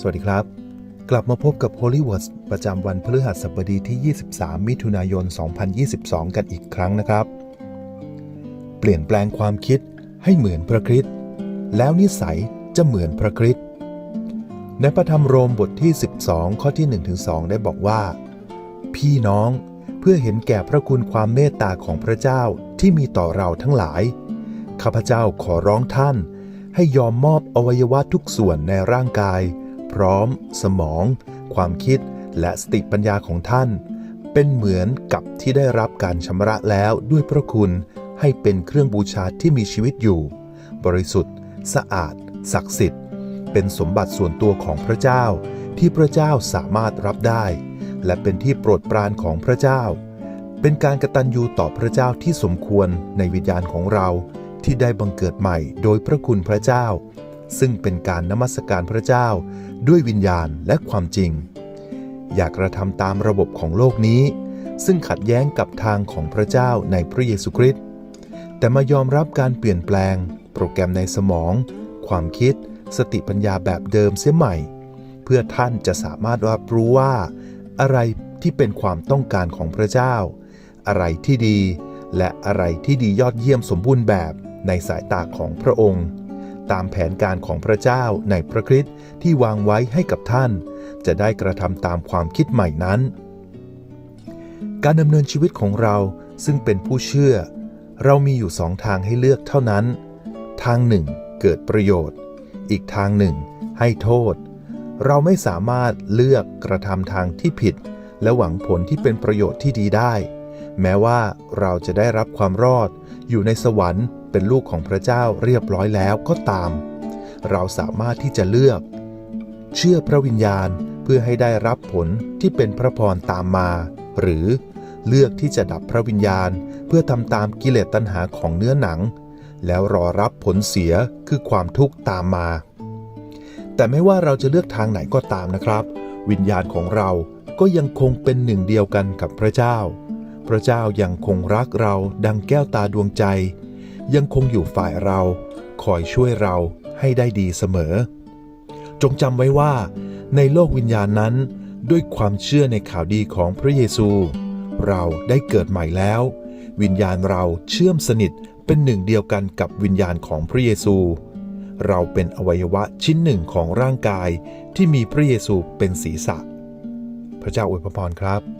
สวัสดีครับ กลับมาพบกับ Holy Words ประจำวันพฤหัสบดีที่ 23 มิถุนายน 2022 กันอีกครั้งนะครับ เปลี่ยนแปลงความคิดให้เหมือนพระคริสต์แล้วนิสัยจะเหมือนพระคริสต์ในพระธรรมโรมบทที่ 12 ข้อที่ 1-2 ได้บอกว่า พี่น้องเพื่อเห็นแก่พระคุณความเมตตาของพระเจ้าที่มีต่อเราทั้งหลาย ข้าพเจ้าขอร้องท่าน ให้ยอมมอบอวัยวะทุกส่วนในร่างกาย พร้อม สมอง ความคิด และสติปัญญาของท่าน เป็นเหมือนกับที่ได้รับการชำระแล้วด้วยพระคุณให้เป็นเครื่องบูชาที่มีชีวิตอยู่ บริสุทธิ์ สะอาด ศักดิ์สิทธิ์ เป็นสมบัติส่วนตัวของพระเจ้า ที่พระเจ้าสามารถรับได้ และเป็นที่โปรดปรานของพระเจ้า เป็นการกระตัญญูต่อพระเจ้าที่สมควรในวิญญาณของเราที่ได้บังเกิดใหม่โดยพระคุณพระเจ้า ซึ่งเป็นการนมัสการพระเจ้าด้วยวิญญาณและความจริง อยากกระทำตามระบบของโลกนี้ ซึ่งขัดแย้งกับทางของพระเจ้าในพระเยซูคริสต์แต่มายอมรับการเปลี่ยนแปลง โปรแกรมในสมอง ความคิด สติปัญญาแบบเดิมเสียใหม่ เพื่อท่านจะสามารถรับรู้ว่า อะไรที่เป็นความต้องการของพระเจ้า อะไรที่ดี และอะไรที่ดียอดเยี่ยมสมบูรณ์แบบในสายตาของพระองค์ ตามแผนการของพระเจ้าในพระคริสต์ที่วางไว้ให้กับท่าน จะได้กระทำตามความคิดใหม่นั้น การดำเนินชีวิตของเราซึ่งเป็นผู้เชื่อ เรามีอยู่สองทางให้เลือกเท่านั้น ทางหนึ่งเกิดประโยชน์ อีกทางหนึ่งให้โทษ เราไม่สามารถเลือกกระทำทางที่ผิด และหวังผลที่เป็นประโยชน์ที่ดีได้ แม้ว่าเราจะได้รับความรอดอยู่ในสวรรค์ เป็นลูกของพระเจ้าเรียบร้อยแล้วก็ตาม เราสามารถที่จะเลือก เชื่อพระวิญญาณเพื่อให้ได้รับผลที่เป็นพระพรตามมา หรือเลือกที่จะดับพระวิญญาณเพื่อทำตามกิเลสตัณหาของเนื้อหนัง แล้วรอรับผลเสียคือความทุกข์ตามมา แต่ไม่ว่าเราจะเลือกทางไหนก็ตามนะครับ วิญญาณของเราก็ยังคงเป็นหนึ่งเดียวกันกับพระเจ้า พระเจ้ายังคงรักเราดังแก้วตาดวงใจ ยังคงอยู่ฝ่ายเราคอยช่วยเราให้ได้ดีเสมอ จงจำไว้ว่า ในโลกวิญญาณนั้น ด้วยความเชื่อในข่าวดีของพระเยซู เราได้เกิดใหม่แล้ว วิญญาณเราเชื่อมสนิทเป็นหนึ่งเดียวกันกับวิญญาณของพระเยซู เราเป็นอวัยวะชิ้นหนึ่งของร่างกายที่มีพระเยซูเป็นศีรษะ พระเจ้าอวยพรครับ